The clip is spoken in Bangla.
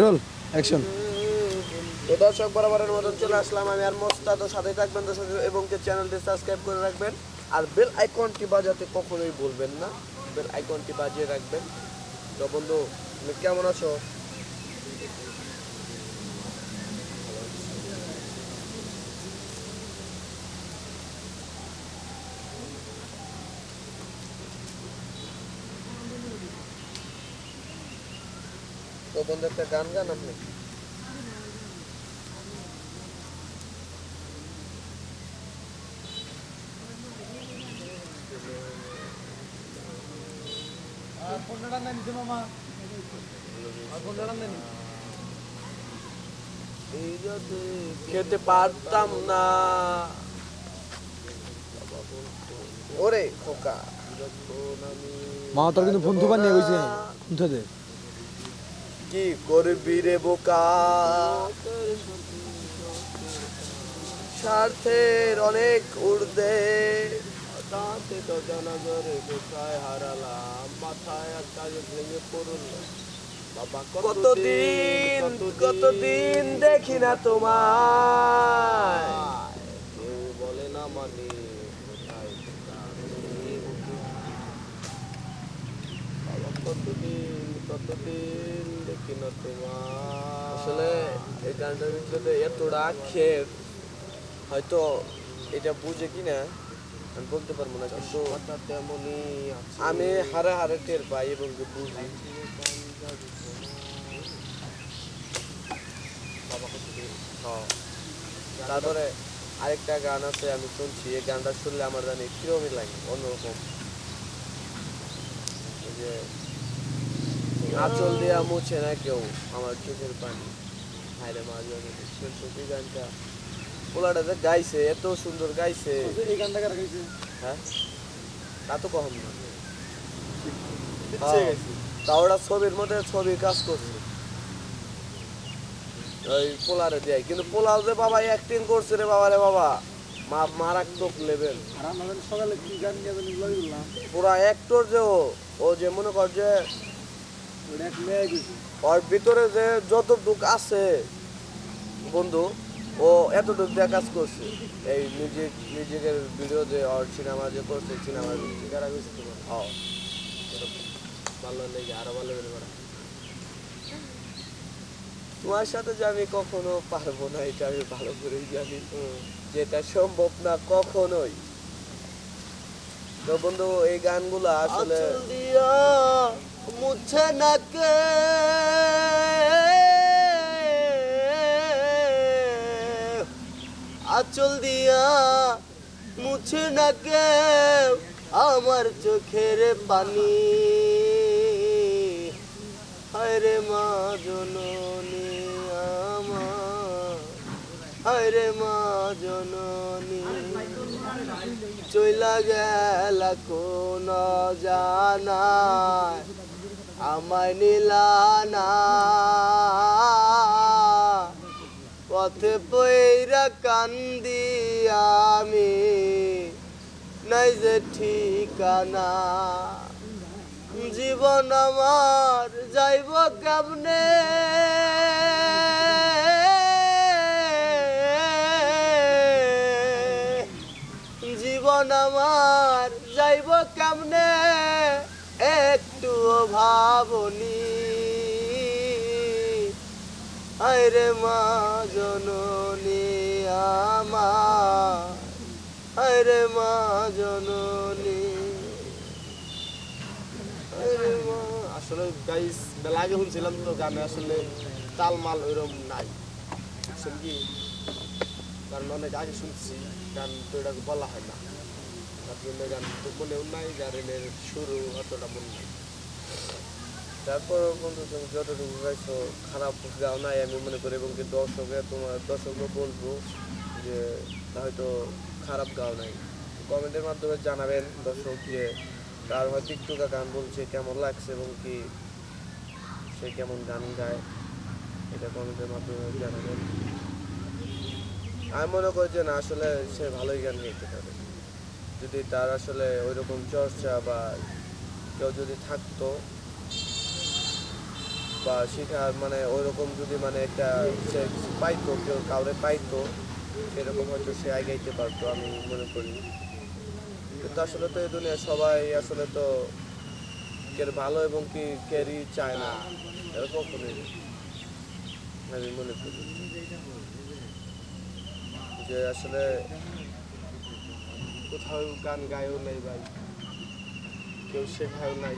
রোল অ্যাকশন দর্শক বরাবরের মতন চলে আসলাম আমি আর মোস্তা তো সাথে থাকবেন দর্শক এবং চ্যানেলটি সাবস্ক্রাইব করে রাখবেন। আর বেল আইকনটি বাজাতে কখনোই বলবেন না। বেল আইকনটি বাজিয়ে রাখবেন। তো বন্ধু কেমন আছো? তো বন্ধু একটা গান গান আপনি? এই যদি খেতে পারতাম না। ওরে খোকা। আমি মা তোর কিন্তু ফোন থুবার নিয়ে গেছে। থুতে কি করবি রে বোকা? স্বার্থের অনেক উর্দে তাতে তো জানাজারে কোথায় হারালাম মাথায় আর কাজে ভেঙে পড়ল। বাবা কতদিন কতদিন? দেখি না তোমায়। কেউ বলে না মানে কোথায় তুমি? বাবা কতদিন কতদিন দেখি না তোমার। আসলে এই গানটার ভিতরে এতটা ক্ষেপ হয়তো এটা বুঝে কি না আমি বলতে পারব না কিন্তু তেমনই আমি হারে হারে টের পাই এবং বুঝি। হ্যাঁ। তারপরে আরেকটা গান আছে আমি শুনছি। এই গানটা শুনলে আমার জানি কিরমই লাগে অন্যরকম। যে আঁচল দিয়া মুছে না কেউ। আমার চোখের পানি। হায়রে মা জানি সত্যি গানটা। পোলাটা যে গাইছে এত সুন্দর গাইছে। এই গানটা কার গাইছে? হ্যাঁ? তা তো কম না। হ্যাঁ। তা ওরা ছবির মধ্যে ছবি কাজ করছে। ওই পোলারে দেয়। কিন্তু পোলাও যে বাবা অ্যাক্টিং করছে রে বাবা রে বাবা মা মারাত্মক লেভেল সকালে কি গান পুরা অ্যাক্টর যে ও ও যে মনে কর যে ওর ভিতরে যে যতটুক আছে বন্ধু ও এতটুক দিয়ে কাজ করছে। এই মিউজিক মিউজিকের ভিডিও যে ওর সিনেমা যে করছে সিনেমার কারা গেছে তোমার? এরকম। ভালো লেগে আরও ভালো করা তোমার। সাথে যে আমি কখনো পারব না এটা আমি ভালো করেই জানি। যেটা সম্ভব না কখনোই। তো বন্ধু এই গানগুলো আসলে মুছে না কে আচল দিয়া মুছে না কে আমার চোখের পানি। হায়রে মা জননী আমার। হায়রে মা জননী। চইলা গেল কোন জানায় পথে পৈরা কান্দি আমি নাই যে ঠিকানা। জীবন আমার যাইব কেমনে? ভাবনি। আরে মা জননী আমার। আরে মা জননী। আসলে গাইস বেলা আগে শুনছিলাম তো গানে আসলে তাল মাল ওইরকম নাই। বুঝছেন কি? কারণ অনেক আগে শুনছি, গান তো এটাকে বলা হয় না। তার জন্য গান তো মনেও নাই, গানের শুরু অতটা মনে নাই। তারপর বন্ধু তুমি যতটুকু গাইছো খারাপ গাও নাই আমি মনে করি, এবং দর্শকে তোমার দর্শককে বলব যে হয়তো খারাপ গাও নাই। কমেন্টের মাধ্যমে জানাবেন দর্শক যে তার হয়তো একটু গান বলছে, কেমন লাগছে এবং কি সে কেমন গান গায়, এটা কমেন্টের মাধ্যমে জানাবেন। আমি মনে করি যে না, আসলে সে ভালোই গান গাইতে পারে। যদি তার আসলে ওইরকম চর্চা বা কেউ যদি থাকতো, বা শেখার মানে ওইরকম যদি মানে একটা পাইতো, কেউ কাউরে পাইতো, সেরকম হয়তো সে আগাইতে পারতো আমি মনে করি। কিন্তু আসলে তো এই দুনিয়া সবাই আসলে তো কের ভালো এবং কি কেরই চায় না, এরকম আমি মনে করি। যে আসলে কোথাও গান গায়ও নেই ভাই। কেউ শেখায়ও নাই